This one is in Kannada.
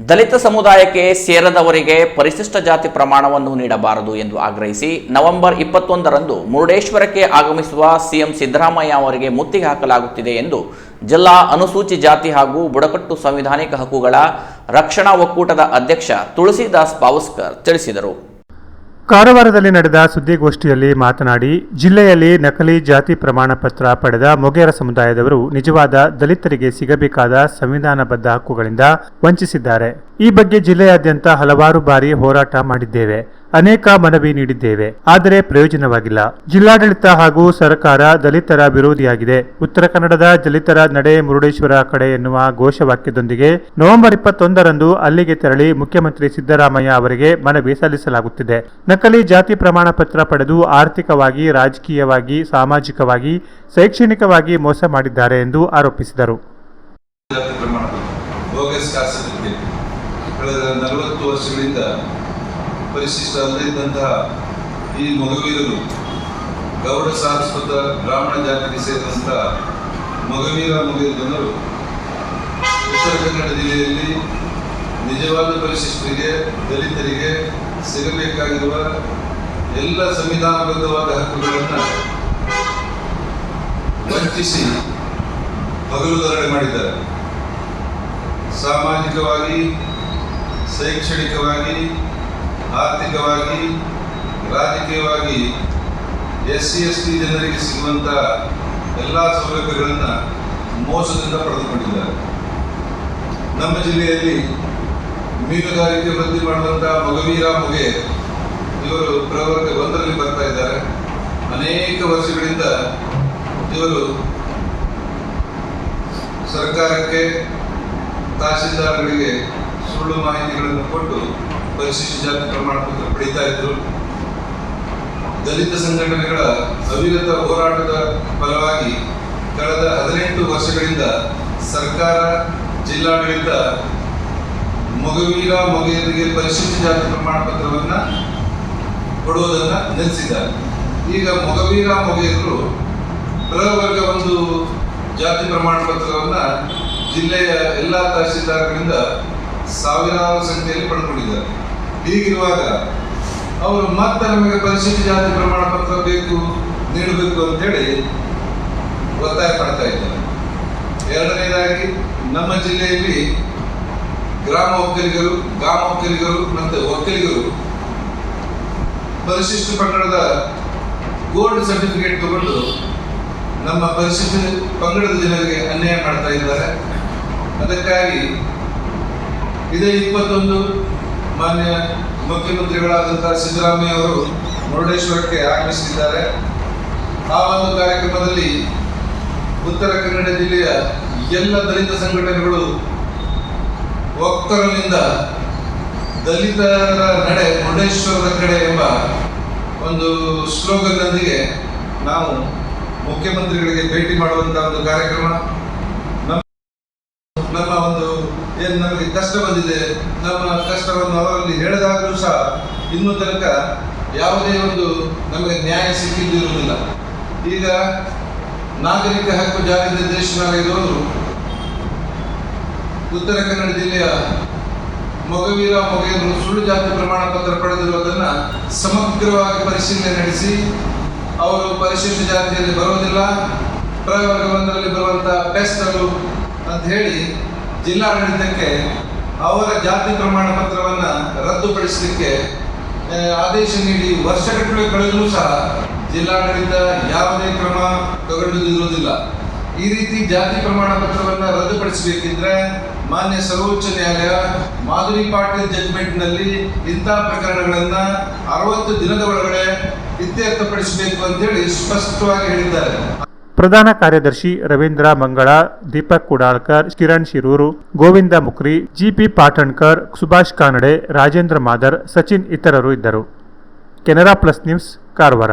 ದಲಿತ ಸಮುದಾಯಕ್ಕೆ ಸೇರದವರಿಗೆ ಪರಿಶಿಷ್ಟ ಜಾತಿ ಪ್ರಮಾಣವನ್ನು ನೀಡಬಾರದು ಎಂದು ಆಗ್ರಹಿಸಿ ನವೆಂಬರ್ ಇಪ್ಪತ್ತೊಂದರಂದು ಮುರುಡೇಶ್ವರಕ್ಕೆ ಆಗಮಿಸುವ ಸಿಎಂ ಸಿದ್ದರಾಮಯ್ಯ ಅವರಿಗೆ ಮುತ್ತಿಗೆ ಹಾಕಲಾಗುತ್ತಿದೆ ಎಂದು ಜಿಲ್ಲಾ ಅನುಸೂಚಿ ಜಾತಿ ಹಾಗೂ ಬುಡಕಟ್ಟು ಸಂವಿಧಾನಿಕ ಹಕ್ಕುಗಳ ರಕ್ಷಣಾ ಒಕ್ಕೂಟದ ಅಧ್ಯಕ್ಷ ತುಳಸಿದಾಸ್ ಪಾವಸ್ಕರ್ ತಿಳಿಸಿದರು. ಕಾರವಾರದಲ್ಲಿ ನಡೆದ ಸುದ್ದಿಗೋಷ್ಠಿಯಲ್ಲಿ ಮಾತನಾಡಿ, ಜಿಲ್ಲೆಯಲ್ಲಿ ನಕಲಿ ಜಾತಿ ಪ್ರಮಾಣ ಪತ್ರ ಪಡೆದ ಮೊಗೇರ ಸಮುದಾಯದವರು ನಿಜವಾದ ದಲಿತರಿಗೆ ಸಿಗಬೇಕಾದ ಸಂವಿಧಾನಬದ್ಧ ಹಕ್ಕುಗಳಿಂದ ವಂಚಿಸಿದ್ದಾರೆ. ಈ ಬಗ್ಗೆ ಜಿಲ್ಲೆಯಾದ್ಯಂತ ಹಲವಾರು ಬಾರಿ ಹೋರಾಟ ಮಾಡಿದ್ದೇವೆ. ಅನೇಕ ಮನವಿ ನೀಡಿದ್ದೇವೆ. ಆದರೆ ಪ್ರಯೋಜನವಾಗಿಲ್ಲ. ಜಿಲ್ಲಾಡಳಿತ ಹಾಗೂ ಸರ್ಕಾರ ದಲಿತರ ವಿರೋಧಿಯಾಗಿದೆ. ಉತ್ತರ ಕನ್ನಡದ ದಲಿತರ ನಡೆ ಮುರುಡೇಶ್ವರ ಕಡೆ ಎನ್ನುವ ಘೋಷವಾಕ್ಯದೊಂದಿಗೆ ನವೆಂಬರ್ ಇಪ್ಪತ್ತೊಂದರಂದು ಅಲ್ಲಿಗೆ ತೆರಳಿ ಮುಖ್ಯಮಂತ್ರಿ ಸಿದ್ದರಾಮಯ್ಯ ಅವರಿಗೆ ಮನವಿ ಸಲ್ಲಿಸಲಾಗುತ್ತಿದೆ. ನಕಲಿ ಜಾತಿ ಪ್ರಮಾಣ ಪತ್ರ ಪಡೆದು ಆರ್ಥಿಕವಾಗಿ, ರಾಜಕೀಯವಾಗಿ, ಸಾಮಾಜಿಕವಾಗಿ, ಶೈಕ್ಷಣಿಕವಾಗಿ ಮೋಸ ಮಾಡಿದ್ದಾರೆ ಎಂದು ಆರೋಪಿಸಿದರು. ಕಳೆದ ನಲವತ್ತು ವರ್ಷಗಳಿಂದ ಪರಿಶಿಷ್ಟ ಅಲ್ಲದಿದ್ದಂತಹ ಈ ಮಗುವೀರರು ಗೌಡ ಸಾರಸ್ವತ ಬ್ರಾಹ್ಮಣ ಜಾತಿಗೆ ಸೇರಿದಂತಹ ಮಗವೀರ ಮಗುವೀರ ಜನರು ಉತ್ತರ ಕನ್ನಡ ಜಿಲ್ಲೆಯಲ್ಲಿ ನಿಜವಾದ ಪರಿಶಿಷ್ಟರಿಗೆ, ದಲಿತರಿಗೆ ಸಿಗಬೇಕಾಗಿರುವ ಎಲ್ಲ ಸಂವಿಧಾನಬದ್ಧವಾದ ಹಕ್ಕುಗಳನ್ನು ವಂಚಿಸಿ ಹಗಲುಗರಡೆ ಮಾಡಿದ್ದಾರೆ. ಸಾಮಾಜಿಕವಾಗಿ, ಶೈಕ್ಷಣಿಕವಾಗಿ ಆರ್ಥಿಕವಾಗಿ, ರಾಜಕೀಯವಾಗಿ ಎಸ್ ಸಿ ಎಸ್ ಟಿ ಜನರಿಗೆ ಸಿಗುವಂಥ ಎಲ್ಲ ಸೌಲಭ್ಯಗಳನ್ನು ಮೋಸದಿಂದ ಪಡೆದುಕೊಂಡಿದ್ದಾರೆ. ನಮ್ಮ ಜಿಲ್ಲೆಯಲ್ಲಿ ಮೀನುಗಾರಿಕೆ ವೃದ್ಧಿ ಮಾಡುವಂಥ ಮಗವೀರ ಮೊಗೆ ಇವರು ಪ್ರವರ್ಗ ಒಂದರಲ್ಲಿ ಬರ್ತಾ ಇದ್ದಾರೆ. ಅನೇಕ ವರ್ಷಗಳಿಂದ ಇವರು ಸರ್ಕಾರಕ್ಕೆ ತಹಸೀಲ್ದಾರ್ಗಳಿಗೆ ಸುಳ್ಳು ಮಾಹಿತಿಗಳನ್ನು ಕೊಟ್ಟು ಪರಿಶಿಷ್ಟ ಜಾತಿ ಪ್ರಮಾಣ ಪತ್ರ ಪಡೀತಾ ಇದ್ರು. ದಲಿತ ಸಂಘಟನೆಗಳ ಅವಿರತ ಹೋರಾಟದ ಫಲವಾಗಿ ಕಳೆದ ಹದಿನೆಂಟು ವರ್ಷಗಳಿಂದ ಸರ್ಕಾರ ಜಿಲ್ಲಾಡಳಿತ ಮಗುವೀರ ಮಗುವಿಗೆ ಪರಿಶಿಷ್ಟ ಜಾತಿ ಪ್ರಮಾಣ ಪತ್ರವನ್ನು ಕೊಡುವುದನ್ನು ನಿಲ್ಲಿಸಿದ್ದಾರೆ. ಈಗ ಮೊಗವೀರ ಮೊಗೆಯರು ಪ್ರವರ್ಗ ಒಂದು ಜಾತಿ ಪ್ರಮಾಣ ಪತ್ರವನ್ನು ಜಿಲ್ಲೆಯ ಎಲ್ಲ ತಹಸೀಲ್ದಾರ್ಗಳಿಂದ ಸಾವಿರಾರು ಸಂಖ್ಯೆಯಲ್ಲಿ ಪಡ್ಕೊಂಡಿದ್ದಾರೆ. ಹೀಗಿರುವಾಗ ಅವರು ಮತ್ತೆ ನಮಗೆ ಪರಿಶಿಷ್ಟ ಜಾತಿ ಪ್ರಮಾಣ ಪತ್ರ ಬೇಕು, ನೀಡಬೇಕು ಅಂತೇಳಿ ಒತ್ತಾಯ ಪಡ್ತಾ ಇದ್ದಾರೆ. ಎರಡನೇದಾಗಿ ನಮ್ಮ ಜಿಲ್ಲೆಯಲ್ಲಿ ಗ್ರಾಮ ಒಕ್ಕಲಿಗರು ಗ್ರಾಮ ಒಕ್ಕಲಿಗರು ಮತ್ತು ಒಕ್ಕಲಿಗರು ಪರಿಶಿಷ್ಟ ಪಂಗಡದ ಗೋಲ್ಡ್ ಸರ್ಟಿಫಿಕೇಟ್ ತಗೊಂಡು ನಮ್ಮ ಪರಿಶಿಷ್ಟ ಪಂಗಡದ ಜನರಿಗೆ ಅನ್ಯಾಯ ಮಾಡ್ತಾ ಇದ್ದಾರೆ. ಅದಕ್ಕಾಗಿ ಇದೇ ಇಪ್ಪತ್ತೊಂದು ಮಾನ್ಯ ಮುಖ್ಯಮಂತ್ರಿಗಳಾದಂತಹ ಸಿದ್ದರಾಮಯ್ಯ ಅವರು ಮುರುಡೇಶ್ವರಕ್ಕೆ ಆಗಮಿಸಿದ್ದಾರೆ. ಆ ಒಂದು ಕಾರ್ಯಕ್ರಮದಲ್ಲಿ ಉತ್ತರ ಕನ್ನಡ ಜಿಲ್ಲೆಯ ಎಲ್ಲ ದಲಿತ ಸಂಘಟನೆಗಳು ಒಕ್ಕರನಿಂದ ದಲಿತರ ನಡೆ ಮುರುಡೇಶ್ವರದ ಕಡೆ ಎಂಬ ಒಂದು ಸ್ಲೋಗನ್ನೊಂದಿಗೆ ನಾವು ಮುಖ್ಯಮಂತ್ರಿಗಳಿಗೆ ಭೇಟಿ ಮಾಡುವಂತಹ ಒಂದು ಕಾರ್ಯಕ್ರಮ. ನಮ್ಮ ನಮ್ಮ ಒಂದು ಏನು ನಮಗೆ ಕಷ್ಟ ಬಂದಿದೆ, ನಮ್ಮ ಕಷ್ಟವನ್ನು ಅವರಲ್ಲಿ ಹೇಳಿದಾಗಲೂ ಸಹ ಇನ್ನೂ ತನಕ ಯಾವುದೇ ಒಂದು ನಮಗೆ ನ್ಯಾಯ ಸಿಕ್ಕಿದ್ದಿರುವುದಿಲ್ಲ ಈಗ ನಾಗರಿಕ ಹಕ್ಕು ಜಾರಿ ನಿರ್ದೇಶನಾಲಯದವರು ಉತ್ತರ ಕನ್ನಡ ಜಿಲ್ಲೆಯ ಮೊಗವೀರ ಮೊಗೆಯರು ಸುಳ್ಳು ಜಾತಿ ಪ್ರಮಾಣ ಪತ್ರ ಪಡೆದಿರುವುದನ್ನು ಸಮಗ್ರವಾಗಿ ಪರಿಶೀಲನೆ ನಡೆಸಿ, ಅವರು ಪರಿಶಿಷ್ಟ ಜಾತಿಯಲ್ಲಿ ಬರುವುದಿಲ್ಲ ಪ್ರವರ್ಗ ಒಂದರಲ್ಲಿ ಬರುವಂಥ ಪೆಸ್ಟರು ಅಂತ ಹೇಳಿ ಜಿಲ್ಲಾಡಳಿತಕ್ಕೆ ಅವರ ಜಾತಿ ಪ್ರಮಾಣ ಪತ್ರವನ್ನು ರದ್ದುಪಡಿಸಲಿಕ್ಕೆ ಆದೇಶ ನೀಡಿ ವರ್ಷಗಟ್ಟಲೆ ಕಳೆದರೂ ಸಹ ಜಿಲ್ಲಾಡಳಿತ ಯಾವುದೇ ಕ್ರಮ ತಗೊಂಡಿರುವುದಿಲ್ಲ ಈ ರೀತಿ ಜಾತಿ ಪ್ರಮಾಣ ಪತ್ರವನ್ನು ರದ್ದುಪಡಿಸಬೇಕಿದ್ರೆ ಮಾನ್ಯ ಸರ್ವೋಚ್ಚ ನ್ಯಾಯಾಲಯ ಮಾಧುರಿ ಪಾಟೀಲ್ ಜಜ್ಮೆಂಟ್ನಲ್ಲಿ ಇಂಥ ಪ್ರಕರಣಗಳನ್ನು ಅರವತ್ತು ದಿನದ ಒಳಗಡೆ ಇತ್ಯರ್ಥಪಡಿಸಬೇಕು ಅಂತೇಳಿ ಸ್ಪಷ್ಟವಾಗಿ ಹೇಳಿದ್ದಾರೆ. ಪ್ರಧಾನ ಕಾರ್ಯದರ್ಶಿ ರವೀಂದ್ರ ಮಂಗಳ, ದೀಪಕ್ ಕುಡಾಳ್ಕರ್, ಕಿರಣ್ ಶಿರೂರು, ಗೋವಿಂದ ಮುಕ್ರಿ, ಜಿಪಿ ಪಾಟಣ್ಕರ್, ಸುಭಾಷ್ ಕಾನಡೆ, ರಾಜೇಂದ್ರ ಮಾದರ್, ಸಚಿನ್ ಇತರರು ಇದ್ದರು. Canara plus news, Karwar.